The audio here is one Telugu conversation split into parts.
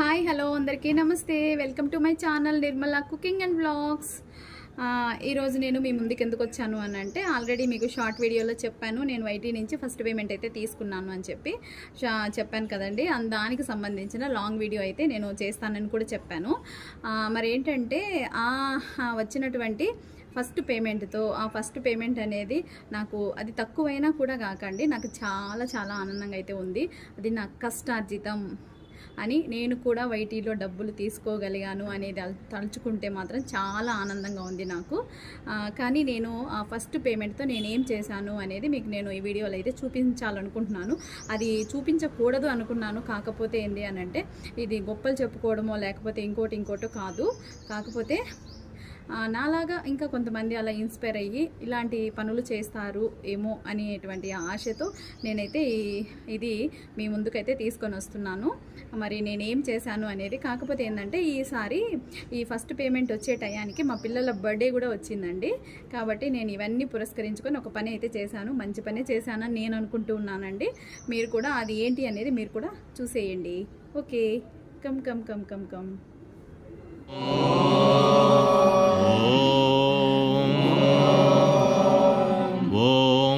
హాయ్ హలో అందరికీ. నమస్తే. Welcome to my channel Nirmala cooking and blogs ఈరోజు నేను మీ ముందుకు ఎందుకు వచ్చాను అని అంటే ఆల్రెడీ మీకు షార్ట్ వీడియోలో చెప్పాను. నేను వైటీ నుంచి ఫస్ట్ పేమెంట్ అయితే తీసుకున్నాను అని చెప్పి షా- చెప్పాను కదండి. దానికి సంబంధించిన లాంగ్ వీడియో అయితే నేను చేస్తానని కూడా చెప్పాను. మరి ఏంటంటే వచ్చినటువంటి ఫస్ట్ పేమెంట్తో ఆ ఫస్ట్ పేమెంట్ అనేది నాకు అది తక్కువైనా కూడా కాకండి నాకు చాలా చాలా ఆనందంగా అయితే ఉంది. అది నా కష్టార్జితం. అని నేను కూడా వైటీలో డబ్బులు తీసుకోగలిగాను అనేది అల్- తలుచుకుంటే మాత్రం చాలా ఆనందంగా ఉంది నాకు. కానీ నేను ఆ ఫస్ట్ పేమెంట్తో నేనేం చేశాను అనేది మీకు నేను ఈ వీడియోలో అయితే చూపించాలనుకుంటున్నాను. అది చూపించకూడదు అనుకున్నాను. కాకపోతే ఏంటి అని అంటే ఇది గొప్పలు చెప్పుకోవడమో లేకపోతే ఇంకోటి ఇంకోటో కాదు. కాకపోతే నాలాగా ఇంకా కొంతమంది అలా ఇన్స్పైర్ అయ్యి ఇలాంటి పనులు చేస్తారు ఏమో అనేటువంటి ఆశతో నేనైతే ఈ- ఇది మీ ముందుకైతే తీసుకొని వస్తున్నాను. మరి నేనేం చేశాను అనేది కాకపోతే ఏంటంటే ఈసారి ఈ ఫస్ట్ పేమెంట్ వచ్చే టయానికి మా పిల్లల బర్త్డే కూడా వచ్చిందండి. కాబట్టి నేను ఇవన్నీ పురస్కరించుకొని ఒక పని అయితే చేశాను మంచి పని చేశానని నేను అనుకుంటూ ఉన్నానండి. మీరు కూడా అది ఏంటి అనేది మీరు కూడా చూసేయండి. Okay. Come come come come come.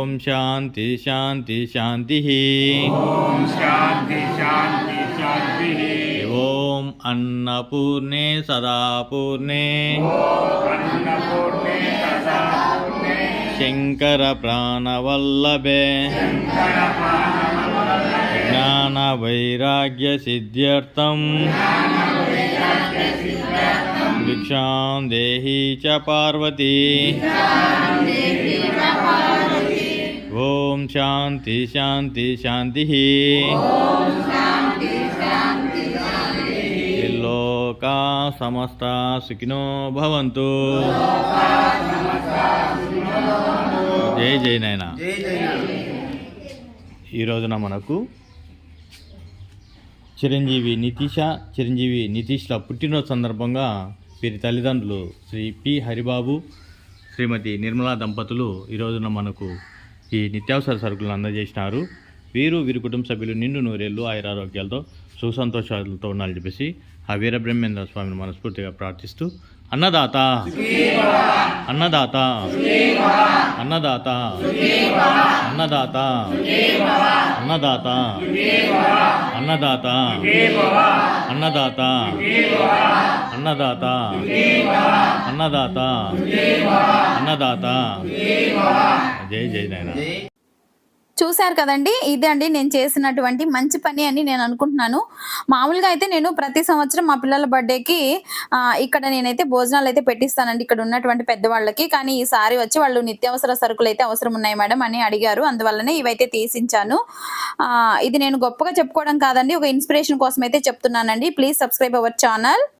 Om Shanti शांति शांति ओम शांति शांति शांति ओम अन्नपूर्णे सदा पूर्णे अन्नपूर्णे सदा पूर्णे शंकर प्राणवल्लभे शंकर ज्ञानवैराग्यसिद्ध्यर्थं भिक्षां देहि च पार्वती। శాంతి శాంతి శాంతి. లోకా సమస్త సుఖినో భవంతు. జై జై నాయన. ఈ రోజున మనకు చిరంజీవి నితీష చిరంజీవి నితీష్ల పుట్టినరోజు సందర్భంగా వీరి తల్లిదండ్రులు శ్రీ పి హరిబాబు శ్రీమతి నిర్మలా దంపతులు ఈ రోజున మనకు ఈ నిత్యావసర సరుకులను అందజేసినారు. వీరు వీరి కుటుంబ సభ్యులు నిండు నూరేళ్ళు ఆయురారోగ్యాలతో సుసంతోషాలతో ఉండాలని చెప్పేసి ఆ వీరబ్రహ్మేంద్ర స్వామిని మనస్ఫూర్తిగా ప్రార్థిస్తూ అన్నదాత అన్నదాత అన్నదాత అన్నదాత అన్నదాత అన్నదాత అన్నదాత అన్నదాత అన్నదాత అన్నదాత. జై జై నాయన. చూశారు కదండి? ఇదే అండి నేను చేసినటువంటి మంచి పని అని నేను అనుకుంటున్నాను. మామూలుగా అయితే నేను ప్రతి సంవత్సరం మా పిల్లల బర్త్డేకి ఇక్కడ నేనైతే భోజనాలు అయితే పెట్టిస్తానండి. ఇక్కడ ఉన్నటువంటి పెద్దవాళ్ళకి. కానీ ఈసారి వచ్చి వాళ్ళు నిత్యావసర సరుకులు అయితే అవసరం ఉన్నాయి మేడం అని అడిగారు. అందువల్లనే ఇవైతే తీసించాను. ఇది నేను గొప్పగా చెప్పుకోవడం కాదండి. ఒక ఇన్స్పిరేషన్ కోసం అయితే చెప్తున్నానండి. Please subscribe our channel.